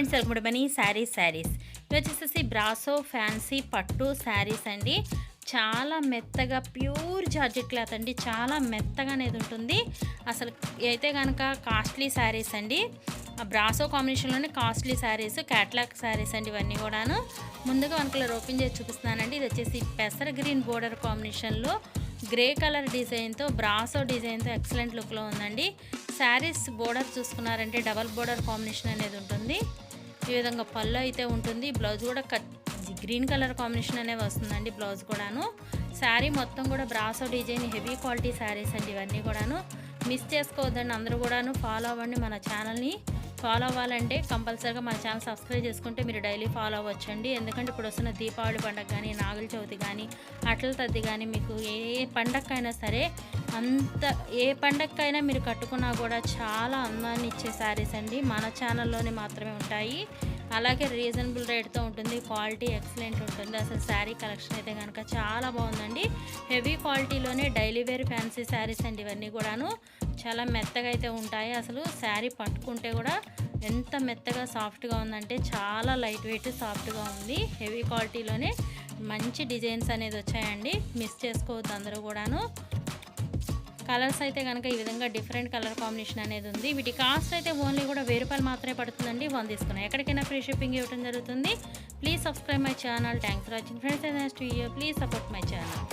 Welcome to Mani saris saris ఇవి వచ్చేసేసి brasso fancy పట్టు శారీస్ అండి. చాలా మెత్తగా ప్యూర్ జార్జెట్ క్లాత్ అండి. చాలా మెత్తగా అనేది ఉంటుంది. అసలు అయితే కనుక కాస్ట్లీ శారీస్ అండి. ఆ బ్రాసో కాంబినేషన్లోనే కాస్ట్లీ శారీస్ క్యాట్లాగ్ శారీస్ అండి ఇవన్నీ కూడాను. ముందుగా వన్ కలర్ ఓపెన్ చేసి చూపిస్తున్నానండి. ఇది వచ్చేసి పెసర గ్రీన్ బోర్డర్ కాంబినేషన్లో గ్రే కలర్ డిజైన్తో బ్రాసో డిజైన్తో ఎక్సలెంట్ లుక్లో ఉందండి. శారీస్ బోర్డర్ చూసుకున్నారంటే డబల్ బోర్డర్ కాంబినేషన్ అనేది ఉంటుంది. ఈ విధంగా పళ్ళు అయితే ఉంటుంది. బ్లౌజ్ కూడా కట్ గ్రీన్ కలర్ కాంబినేషన్ అనేది వస్తుందండి బ్లౌజ్ కూడాను. శారీ మొత్తం కూడా brasso design heavy quality saris అండి ఇవన్నీ కూడాను. మిస్ చేసుకోవద్దండి అందరూ కూడాను ఫాలో అవ్వండి మన ఛానల్ని. ఫాలో అవ్వాలంటే కంపల్సరీగా మన ఛానల్ సబ్స్క్రైబ్ చేసుకుంటే మీరు డైలీ ఫాలో అవ్వచ్చండి. ఎందుకంటే ఇప్పుడు వస్తున్న దీపావళి పండగ కానీ నాగుల చవితి కానీ అట్ల తద్ది కానీ మీకు ఏ పండగకైనా సరే అంత ఏ పండగకైనా మీరు కట్టుకున్నా కూడా చాలా అందాన్ని ఇచ్చే శారీస్ అండి. మన ఛానల్లోనే మాత్రమే ఉంటాయి. అలాగే రీజనబుల్ రేట్తో ఉంటుంది. క్వాలిటీ ఎక్సలెంట్ ఉంటుంది. అసలు శారీ కలెక్షన్ అయితే కనుక చాలా బాగుందండి. హెవీ క్వాలిటీలోనే డైలీ వేర్ ఫ్యాన్సీ శారీస్ అండి ఇవన్నీ కూడాను. చాలా మెత్తగా అయితే ఉంటాయి. అసలు శారీ పట్టుకుంటే కూడా ఎంత మెత్తగా సాఫ్ట్గా ఉందంటే చాలా లైట్ వెయిట్ సాఫ్ట్గా ఉంది. హెవీ క్వాలిటీలోనే మంచి డిజైన్స్ అనేది వచ్చాయండి. మిస్ చేసుకోవద్దు అందరూ కూడాను. కలర్స్ అయితే కనుక ఈ విధంగా డిఫరెంట్ కలర్ కాంబినేషన్ అనేది ఉంది. వీటి కాస్ట్ అయితే ఓన్లీ కూడా వెయ్యి రూపాయలు మాత్రమే పడుతుందండి. వన్ తీసుకున్నాం ఎక్కడికైనా ఫ్రీ షిప్పింగ్ ఇవ్వడం జరుగుతుంది. Please subscribe my channel. Thanks for watching. Friends next video please support my channel.